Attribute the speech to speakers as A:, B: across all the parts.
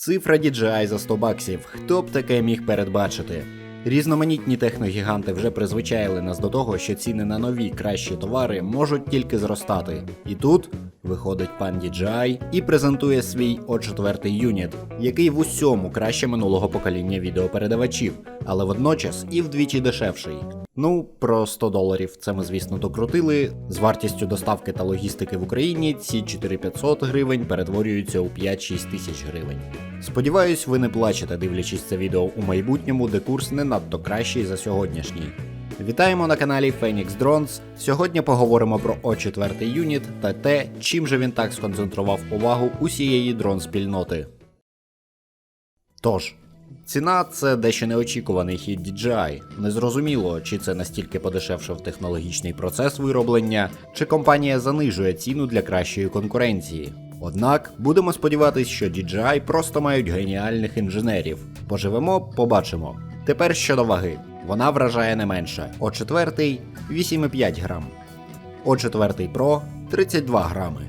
A: Цифра DJI за 100 баксів. Хто б таке міг передбачити? Різноманітні техногіганти вже призвичаїли нас до того, що ціни на нові кращі товари можуть тільки зростати. І тут виходить пан DJI і презентує свій O4 юніт, який в усьому краще минулого покоління відеопередавачів, але водночас і вдвічі дешевший. Ну, про 100 доларів це ми, звісно, докрутили. З вартістю доставки та логістики в Україні ці 4500 гривень перетворюються у 5-6 тисяч гривень. Сподіваюсь, ви не плачете, дивлячись це відео у майбутньому, де курс не надто кращий за сьогоднішній. Вітаємо на каналі Phoenix Drones. Сьогодні поговоримо про О4 юніт та те, чим же він так сконцентрував увагу усієї дрон спільноти. Тож, ціна це дещо неочікуваний хід DJI. Незрозуміло, чи це настільки подешевшив технологічний процес вироблення, чи компанія занижує ціну для кращої конкуренції. Однак будемо сподіватися, що DJI просто мають геніальних інженерів. Поживемо, побачимо. Тепер щодо ваги. Вона вражає не менше. О 4 8,5 грам. О 4 Pro 32 грами.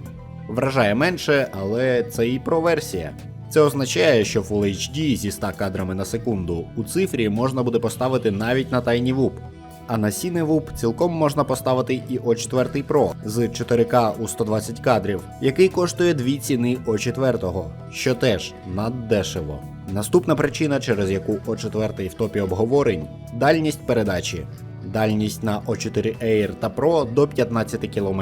A: Вражає менше, але це і Pro версія. Це означає, що Full HD зі 100 кадрами на секунду у цифрі можна буде поставити навіть на TinyWhoop. А на CineWhoop цілком можна поставити і O4 Pro з 4К у 120 кадрів, який коштує дві ціни O4, що теж наддешево. Наступна причина, через яку O4 в топі обговорень дальність передачі. Дальність на O4 Air та Pro до 15 км.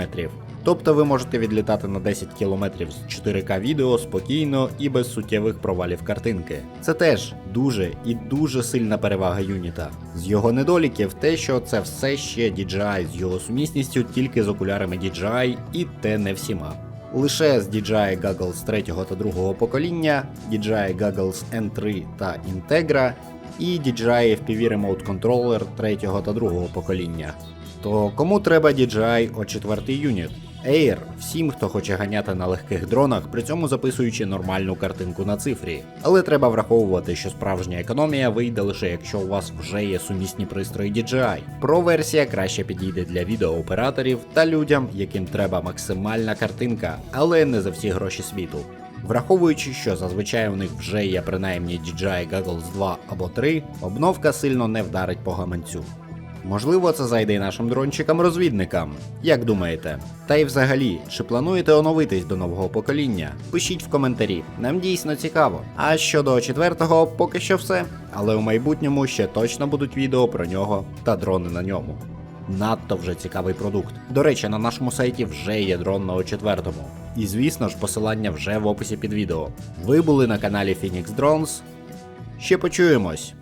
A: Тобто ви можете відлітати на 10 км з 4К відео спокійно і без суттєвих провалів картинки. Це теж дуже і дуже сильна перевага юніта. З його недоліків те, що це все ще DJI з його сумісністю тільки з окулярами DJI і те не всіма. Лише з DJI Goggles 3 та 2 покоління, DJI Goggles N3 та Integra і DJI FPV Remote Controller 3 та 2 покоління. То кому треба DJI O4 юніт? Air всім, хто хоче ганяти на легких дронах, при цьому записуючи нормальну картинку на цифрі. Але треба враховувати, що справжня економія вийде лише якщо у вас вже є сумісні пристрої DJI. Pro версія краще підійде для відеооператорів та людям, яким треба максимальна картинка, але не за всі гроші світу. Враховуючи, що зазвичай у них вже є принаймні DJI Goggles 2 або 3, обновка сильно не вдарить по гаманцю. Можливо, це зайде і нашим дрончикам-розвідникам. Як думаєте? Та й взагалі, чи плануєте оновитись до нового покоління? Пишіть в коментарі, нам дійсно цікаво. А щодо четвертого, поки що все. Але у майбутньому ще точно будуть відео про нього та дрони на ньому. Надто вже цікавий продукт. До речі, на нашому сайті вже є дрон на О4. І звісно ж, посилання вже в описі під відео. Ви були на каналі Phoenix Drones. Ще почуємось!